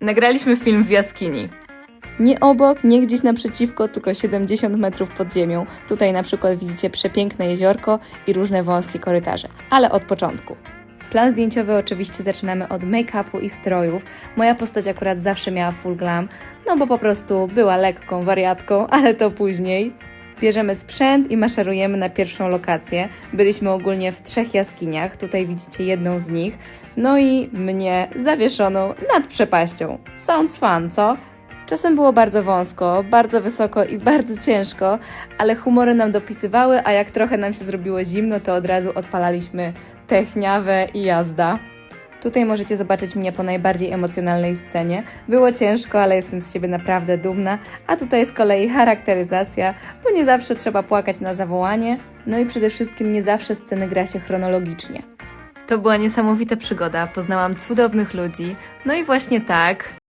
Nagraliśmy film w jaskini. Nie obok, nie gdzieś naprzeciwko, tylko 70 metrów pod ziemią. Tutaj na przykład widzicie przepiękne jeziorko i różne wąskie korytarze. Ale od początku. Plan zdjęciowy oczywiście zaczynamy od make-upu i strojów. Moja postać akurat zawsze miała full glam, no bo po prostu była lekką wariatką, ale to później. Bierzemy sprzęt i maszerujemy na pierwszą lokację. Byliśmy ogólnie w trzech jaskiniach, tutaj widzicie jedną z nich, no i mnie zawieszoną nad przepaścią. Sounds fun, co? Czasem było bardzo wąsko, bardzo wysoko i bardzo ciężko, ale humory nam dopisywały, a jak trochę nam się zrobiło zimno, to od razu odpalaliśmy techniawę i jazda. Tutaj możecie zobaczyć mnie po najbardziej emocjonalnej scenie. Było ciężko, ale jestem z siebie naprawdę dumna, a tutaj z kolei charakteryzacja, bo nie zawsze trzeba płakać na zawołanie, no i przede wszystkim nie zawsze sceny gra się chronologicznie. To była niesamowita przygoda, poznałam cudownych ludzi, no i właśnie tak